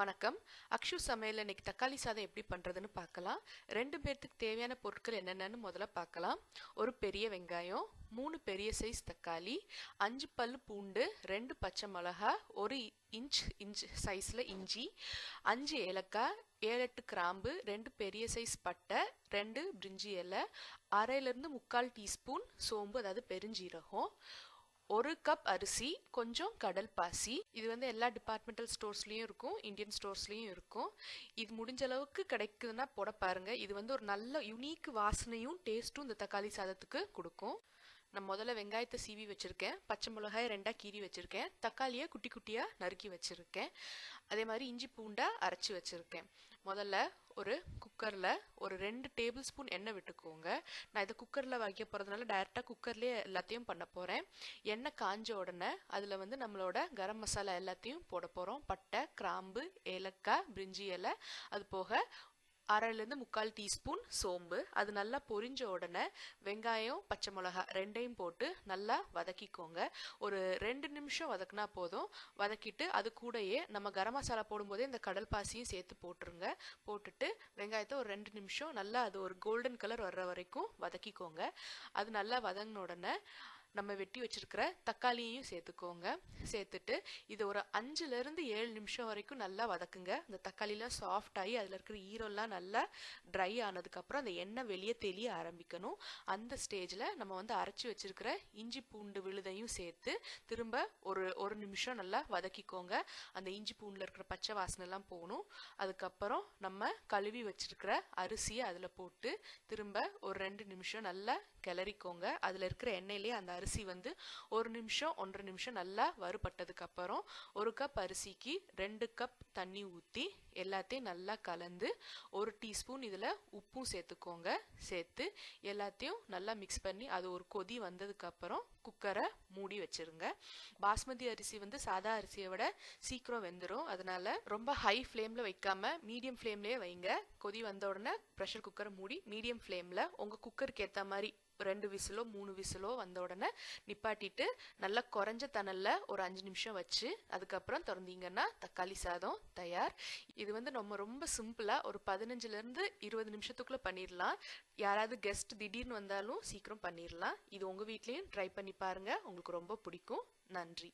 வணக்கம். அக்ஷு சமையல் இன்னைக்கு தக்காளி சாதம் எப்படி பண்ணுறதுன்னு பார்க்கலாம். ரெண்டு பேர்த்துக்கு தேவையான பொருட்கள் என்னென்னு முதல்ல பார்க்கலாம். ஒரு பெரிய வெங்காயம் மூணு பெரிய சைஸ் தக்காளி அஞ்சு பல் பூண்டு ரெண்டு பச்சை மிளகா ஒரு இன்ச் இன்ச் சைஸில் இஞ்சி அஞ்சு ஏலக்காய் ஏழு எட்டு கிராம்பு ரெண்டு பெரிய சைஸ் பட்டை ரெண்டு பிரிஞ்சி இலை அரையிலேருந்து முக்கால் டீஸ்பூன் சோம்பு அதாவது பெருஞ்சீரகம் ஒரு கப் அரிசி கொஞ்சம் கடல் பாசி. இது வந்து எல்லா டிபார்ட்மெண்டல் ஸ்டோர்ஸ்லேயும் இருக்கும் இந்தியன் ஸ்டோர்ஸ்லேயும் இருக்கும். இது முடிஞ்ச அளவுக்கு கிடைக்குதுன்னா போட பாருங்க. இது வந்து ஒரு நல்ல யுனிக் வாசனையும் டேஸ்ட்டும் இந்த தக்காளி சாதத்துக்கு கொடுக்கும். நான் முதல்ல வெங்காயத்தை சீவி வச்சுருக்கேன். பச்சை மிளகாய் ரெண்டாக கீறி வச்சுருக்கேன். தக்காளியை குட்டி குட்டியாக நறுக்கி வச்சுருக்கேன். அதே மாதிரி இஞ்சி பூண்டாக அரைச்சி வச்சுருக்கேன். முதல்ல ஒரு குக்கரில் ஒரு ரெண்டு டேபிள் ஸ்பூன் எண்ணெய் விட்டுக்கோங்க. நான் இதை குக்கரில் வைக்க போகிறதுனால டைரெக்டாக குக்கர்லேயே எல்லாத்தையும் பண்ண போகிறேன் எண்ணெய் காஞ்ச உடனே அதில் வந்து நம்மளோட கரம் மசாலா எல்லாத்தையும் போட போகிறோம் பட்டை கிராம்பு ஏலக்காய் பிரிஞ்சி இலை. அது போக அரைலேருந்து முக்கால் டீஸ்பூன் சோம்பு. அது நல்லா பொரிஞ்ச உடனே வெங்காயம் பச்சை மிளகா ரெண்டையும் போட்டு நல்லா வதக்கிக்கோங்க. ஒரு ரெண்டு நிமிஷம் வதக்குனா போதும். வதக்கிட்டு அது கூடயே நம்ம கரம் மசாலா போடும்போதே இந்த கடல் பாசியும் சேர்த்து போட்டுருங்க. போட்டுட்டு வெங்காயத்தை ஒரு ரெண்டு நிமிஷம் நல்லா அது ஒரு கோல்டன் கலர் வர்ற வரைக்கும் வதக்கிக்கோங்க. அது நல்லா வதங்கின உடனே நம்ம வெட்டி வச்சிருக்கிற தக்காளியையும் சேர்த்துக்கோங்க. சேர்த்துட்டு இது ஒரு அஞ்சுலேருந்து ஏழு நிமிஷம் வரைக்கும் நல்லா வதக்குங்க. அந்த தக்காளிலாம் சாஃப்ட் ஆகி அதில் இருக்கிற ஈரம்லாம் நல்லா ட்ரை ஆனதுக்கப்புறம் அந்த எண்ணெய் வெளியே தெளிய ஆரம்பிக்கணும். அந்த ஸ்டேஜில் நம்ம வந்து அரைச்சி வச்சிருக்கிற இஞ்சி பூண்டு விழுதையும் சேர்த்து திரும்ப ஒரு ஒரு நிமிஷம் நல்லா வதக்கிக்கோங்க. அந்த இஞ்சி பூண்டில் இருக்கிற பச்சை வாசனைலாம் போகணும். அதுக்கப்புறம் நம்ம கழுவி வச்சிருக்கிற அரிசியை அதில் போட்டு திரும்ப ஒரு ரெண்டு நிமிஷம் நல்லா கிளறிக்கோங்க. அதில் இருக்கிற எண்ணெயிலே அந்த அரிசி வந்து ஒரு நிமிஷம் ஒன்றரை நிமிஷம் நல்லா வறுபட்டதுக்கு அப்புறம் ஒரு கப் அரிசிக்கு ரெண்டு கப் தண்ணி ஊற்றி எல்லாத்தையும் நல்லா கலந்து ஒரு டீஸ்பூன் இதில் உப்பும் சேர்த்துக்கோங்க. சேர்த்து எல்லாத்தையும் நல்லா மிக்ஸ் பண்ணி அது ஒரு கொதி வந்ததுக்கப்புறம் குக்கரை மூடி வச்சுருங்க. பாஸ்மதி அரிசி வந்து சாதா அரிசியை விட சீக்கிரம் வெந்துடும் அதனால ரொம்ப ஹை ஃப்ளேமில் வைக்காமல் மீடியம் ஃப்ளேம்லேயே வைங்க. கொதி வந்த உடனே ப்ரெஷர் குக்கரை மூடி மீடியம் ஃப்ளேமில் உங்கள் குக்கருக்கு ஏற்ற மாதிரி ரெண்டு விசிலோ மூணு விசிலோ வந்த உடனே நிப்பாட்டிட்டு நல்லா குறைஞ்ச தணலில் ஒரு அஞ்சு நிமிஷம் வச்சு அதுக்கப்புறம் திறந்தீங்கன்னா தக்காளி சாதம் தயார். இது வந்து நம்ம ரொம்ப சிம்பிளாக ஒரு பதினஞ்சுலேருந்து இருபது நிமிஷத்துக்குள்ளே பண்ணிடலாம் யாராவது கெஸ்ட் திடீர்னு வந்தாலும் சீக்கிரம் பண்ணிடலாம் இது உங்கள் வீட்லேயும் ட்ரை பண்ணி பாருங்கள் உங்களுக்கு ரொம்ப பிடிக்கும். நன்றி.